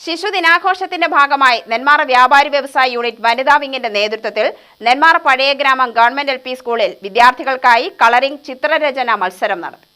ശിശു ദിനാഘോഷത്തിന്റെ ഭാഗമായി നെന്മാറ വ്യാപാരി വ്യവസായ യൂണിറ്റ് വനിതാ വിങ്ങിന്റെ നേതൃത്വത്തിൽ നെന്മാറ പഴയ ഗ്രാമം ഗവൺമെന്റ് എൽ സ്കൂളിൽ വിദ്യാർത്ഥികൾക്കായി കളറിംഗ് ചിത്രരചന മത്സരം നടത്തി.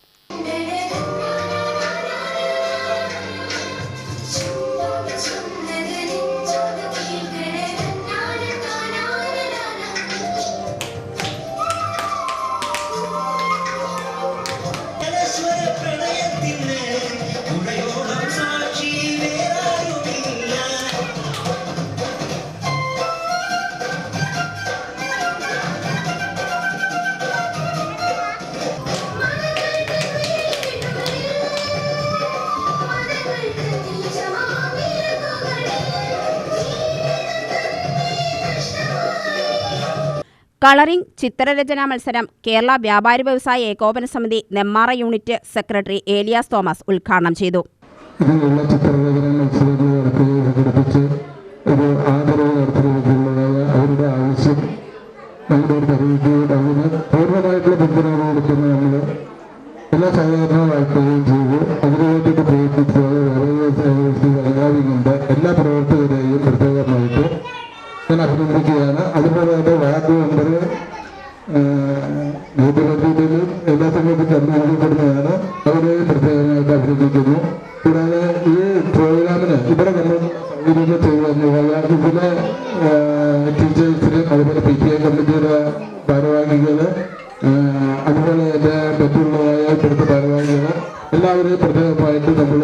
കളറിംഗ് ചിത്രരചനാ മത്സരം കേരള വ്യാപാരി വ്യവസായ ഏകോപന സമിതി നെമ്മാറ യൂണിറ്റ് സെക്രട്ടറി ഏലിയാസ് തോമസ് ഉദ്ഘാടനം ചെയ്തു. ചിത്രരചന അവരുടെ ആവശ്യം എല്ലാ എല്ലാ പ്രവർത്തകരെയും പ്രത്യേകമായിട്ട് ഞാൻ അഭിനന്ദിക്കുകയാണ്. അതുപോലെ തന്നെ വാർഡ് മെമ്പർ നേതൃത്വത്തിലും എല്ലാ സമയത്തും കണ്ടുപിടിക്കപ്പെടുന്നതാണ് അവരെ പ്രത്യേകമായിട്ട് അഭിനന്ദിക്കുന്നു. കൂടാതെ ഈ പ്രോഗ്രാമിന് ഇവിടെ നമ്മൾ സൗകര്യങ്ങൾ ചെയ്തു തന്നു ഇതിലെ ടീച്ചേഴ്സിനും അതുപോലെ പി ടി എ കമ്മിറ്റിയുടെ ഭാരവാഹികൾ അതുപോലെ തന്നെ മറ്റുള്ളതായ ഇപ്പോഴത്തെ ഭാരവാഹികൾ എല്ലാവരെയും പ്രത്യേകമായിട്ട് നമ്മൾ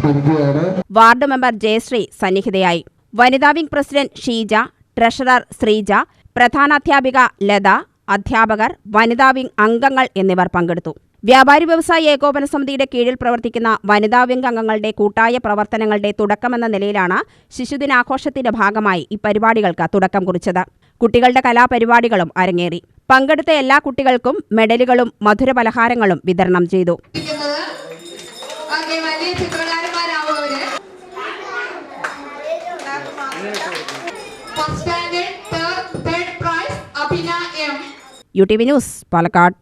സ്മരിക്കുകയാണ്. വാർഡ് മെമ്പർ ജയശ്രീ സന്നിഹിതയായി. വനിതാ wing president Sheeja treasurer Sreeja പ്രധാനാധ്യാപിക Latha അധ്യാപകർ വനിതാ വിംഗ് അംഗങ്ങൾ എന്നിവർ പങ്കെടുത്തു. വ്യാപാരി വ്യവസായ ഏകോപന സമിതിയുടെ കീഴിൽ പ്രവർത്തിക്കുന്ന വനിതാ വിംഗ് അംഗങ്ങളുടെ കൂട്ടായ പ്രവർത്തനങ്ങളുടെ തുടക്കമെന്ന നിലയിലാണ് ശിശുദിനാഘോഷത്തിന്റെ ഭാഗമായി ഈ പരിപാടികൾക്ക് തുടക്കം കുറിച്ചത്. കുട്ടികളുടെ കലാപരിപാടികളും അരങ്ങേറി. പങ്കെടുത്ത എല്ലാ കുട്ടികൾക്കും മെഡലുകളും മധുരപലഹാരങ്ങളും വിതരണം ചെയ്തു. Prize M U T V news Palakkad.